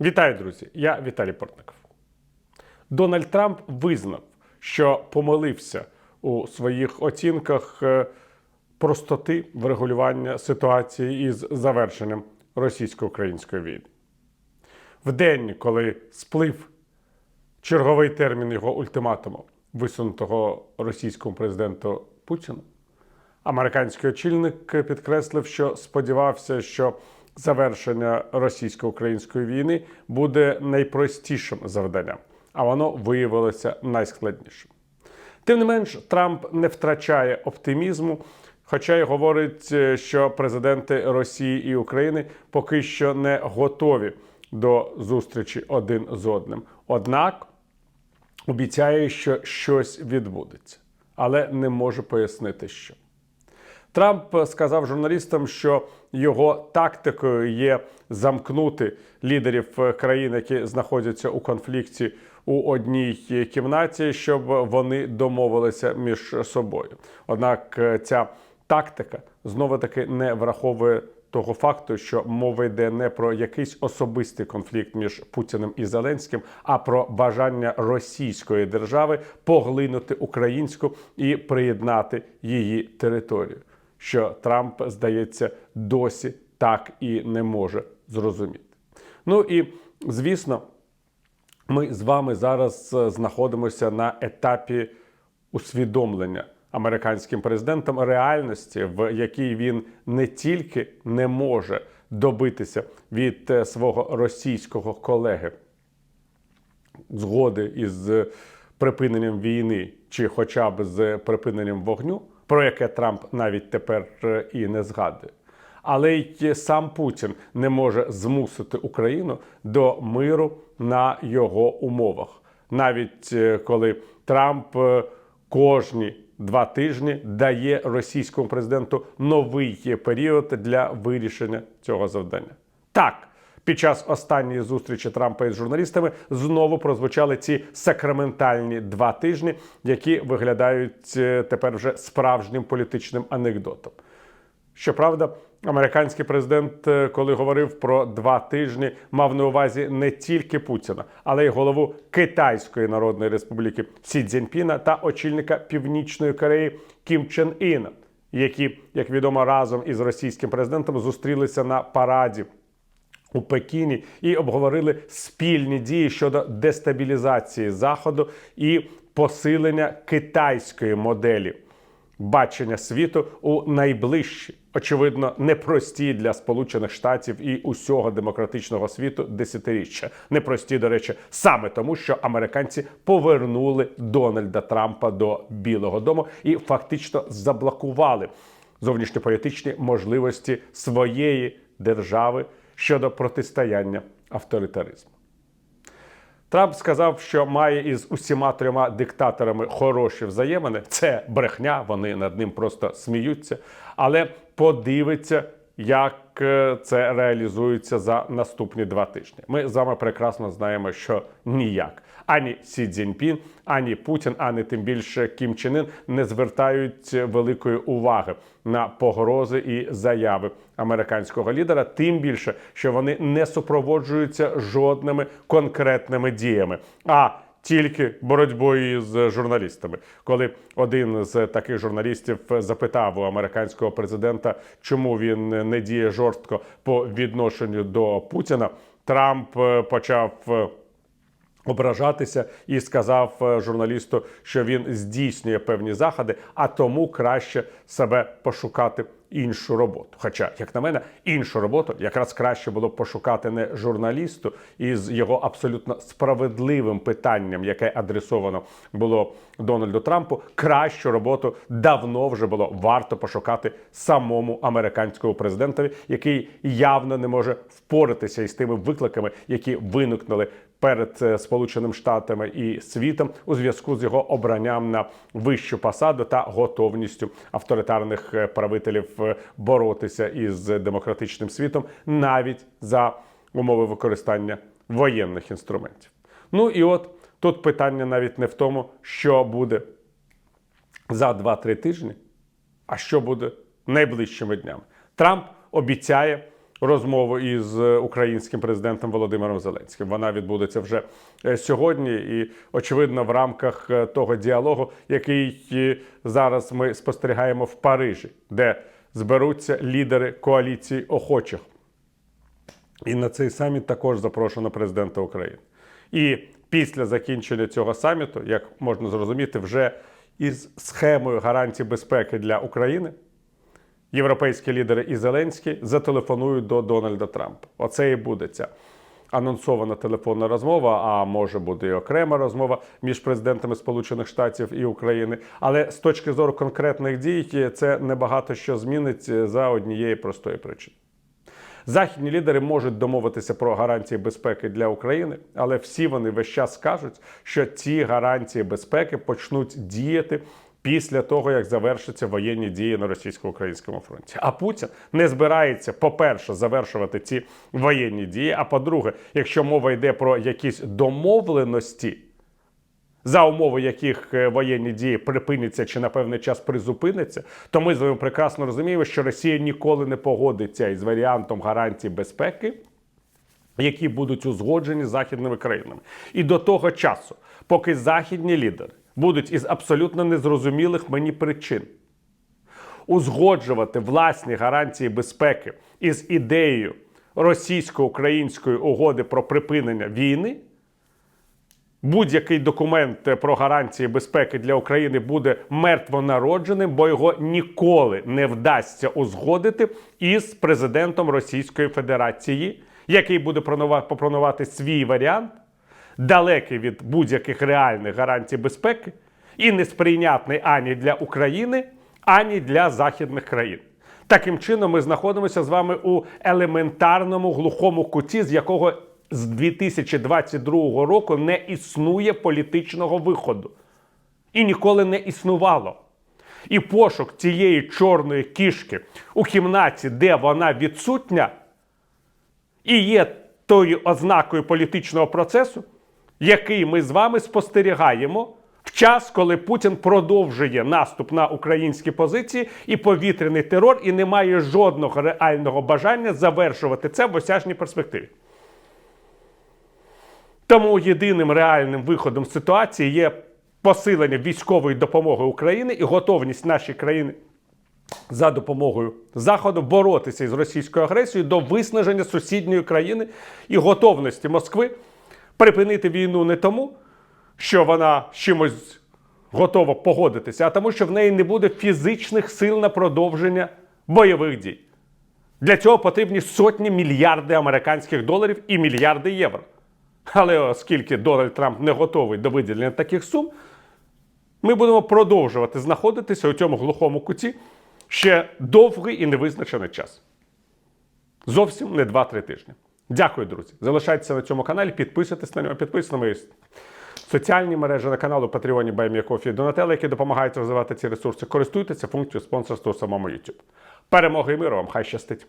Вітаю, друзі! Я Віталій Портников. Дональд Трамп визнав, що помилився у своїх оцінках е, простоти врегулювання ситуації із завершенням російсько-української війни. В день, коли сплив черговий термін його ультиматуму, висунутого російському президенту Путіну, американський очільник підкреслив, що сподівався, що завершення російсько-української війни буде найпростішим завданням, а воно виявилося найскладнішим. Тим не менш, Трамп не втрачає оптимізму, хоча й говорить, е, що президенти Росії і України поки що не готові до зустрічі один з одним. Однак обіцяє, що щось відбудеться, але не може пояснити, що. Трамп сказав журналістам, що його тактикою є замкнути лідерів країн, які знаходяться у конфлікті у одній кімнаті, щоб вони домовилися між собою. Однак е, ця тактика знову таки не враховує того факту, що мова йде не про якийсь особистий конфлікт між Путіним і Зеленським, а про бажання російської держави поглинути українську і приєднати її територію що Трамп, здається, досі так і не може зрозуміти. Ну і звісно, ми з вами зараз е, знаходимося на етапі усвідомлення американським президентом реальності, в якій він не тільки не може добитися від е, свого російського колеги згоди із припиненням війни, чи хоча б з припиненням вогню про яке Трамп навіть тепер е, і не згадує. Але й сам Путін не може змусити Україну до миру на його умовах, навіть е, коли Трамп е, кожні два тижні дає російському президенту новий період для вирішення цього завдання. Так. Під час останньої зустрічі Трампа із журналістами знову прозвучали ці сакраментальні два тижні, які виглядають е, тепер вже справжнім політичним анекдотом. Щоправда, американський президент, е, коли говорив про два тижні, мав на увазі не тільки Путіна, але й голову Китайської Народної Республіки Сі Цзіньпіна та очільника Північної Кореї Кім Чен Іна, які, як відомо, разом із російським президентом зустрілися на параді у Пекіні і обговорили спільні дії щодо дестабілізації заходу і посилення китайської моделі бачення світу у найближчі, очевидно, непрості для Сполучених Штатів і усього демократичного світу десятиріччя. Непрості, до речі, саме тому, що американці повернули Дональда Трампа до Білого Дому і фактично заблокували зовнішньополітичні можливості своєї держави щодо протистояння авторитаризму. Трамп сказав, що має із усіма трьома диктаторами хороші взаємини. Це брехня, вони над ним просто сміються, але подивиться, як це реалізується за наступні два тижні. Ми з вами прекрасно знаємо, що ніяк ані Сі Цзіньпін, ані Путін, ані тим більше Кім Чен Ін не звертають великої уваги на погрози і заяви американського лідера, тим більше, що вони не супроводжуються жодними конкретними діями. А тільки боротьбою з журналістами, коли один з таких журналістів запитав у американського президента, чому він не діє жорстко по відношенню до Путіна, Трамп е, почав е, ображатися і сказав е, журналісту, що він здійснює певні заходи, а тому краще себе пошукати іншу роботу. Хоча, як на мене, іншу роботу якраз краще було б пошукати не журналісту із його абсолютно справедливим питанням, яке адресовано було Дональду Трампу. Кращу роботу давно вже було варто пошукати самому американському президентові, який явно не може впоратися із тими викликами, які виникнули перед е, Сполученими Штатами і світом у зв'язку з його обранням на вищу посаду та готовністю авторитарних е, правителів е, боротися із демократичним світом навіть за умови використання воєнних інструментів. Ну і от тут питання навіть не в тому, що буде за 2-3 тижні, а що буде найближчими днями. Трамп обіцяє розмову із е, українським президентом Володимиром Зеленським. Вона відбудеться вже е, сьогодні, і очевидно, в рамках е, того діалогу, який зараз ми спостерігаємо в Парижі, де зберуться лідери коаліції охочих. І на цей саміт також запрошено президента України. І після закінчення цього саміту, як можна зрозуміти, вже із схемою гарантій безпеки для України європейські лідери і Зеленський зателефонують до Дональда Трампа. Оце і буде ця анонсована телефонна розмова, а може бути і окрема розмова між президентами Сполучених Штатів і України. Але з точки зору конкретних дій, це небагато що змінить за однієї простої причини. Західні лідери можуть домовитися про гарантії безпеки для України, але всі вони весь час кажуть, що ці гарантії безпеки почнуть діяти після того, як завершаться воєнні дії на російсько-українському фронті. А Путін не збирається, по-перше, завершувати ці воєнні дії. А по-друге, якщо мова йде про якісь домовленості, за умови яких е, воєнні дії припиняться чи на певний час призупиняться, то ми з вами прекрасно розуміємо, що Росія ніколи не погодиться із варіантом гарантій безпеки, які будуть узгоджені західними країнами. І до того часу, поки західні лідери будуть із абсолютно незрозумілих мені причин. Узгоджувати власні гарантії безпеки із ідеєю російсько-української угоди про припинення війни, будь-який документ про гарантії безпеки для України буде мертвонародженим, бо його ніколи не вдасться узгодити із президентом Російської Федерації, який буде пропонувати свій варіант, далекий від будь-яких реальних гарантій безпеки, і несприйнятний ані для України, ані для західних країн. Таким чином, ми знаходимося з вами у елементарному глухому куті, з якого з 2022 року не існує політичного виходу. І ніколи не існувало. І пошук цієї чорної кішки у кімнаті, де вона відсутня, і є тою ознакою політичного процесу, який ми з вами спостерігаємо в час, коли Путін продовжує наступ на українські позиції і повітряний терор, і не має жодного реального бажання завершувати це в осяжній перспективі. Тому єдиним реальним виходом з ситуації є посилення військової допомоги України і готовність нашої країни за допомогою Заходу боротися із російською агресією до виснаження сусідньої країни і готовності Москви припинити війну не тому, що вона чимось готова погодитися, а тому, що в неї не буде фізичних сил на продовження бойових дій. Для цього потрібні сотні мільярди американських доларів і мільярди євро. Але оскільки Дональд Трамп не готовий до виділення таких сум, ми будемо продовжувати знаходитися у цьому глухому куті ще довгий і невизначений час. Зовсім не 2-3 тижні. Дякую, друзі. Залишайтеся на цьому каналі, підписуйтесь на нього, підписуйтесь на мої соціальні мережі на каналу Patreon Баймія Кофі Донателла, які допомагають розвивати ці ресурси. Користуйтеся функцією спонсорства у самому YouTube. Перемоги і миру вам! Хай щастить!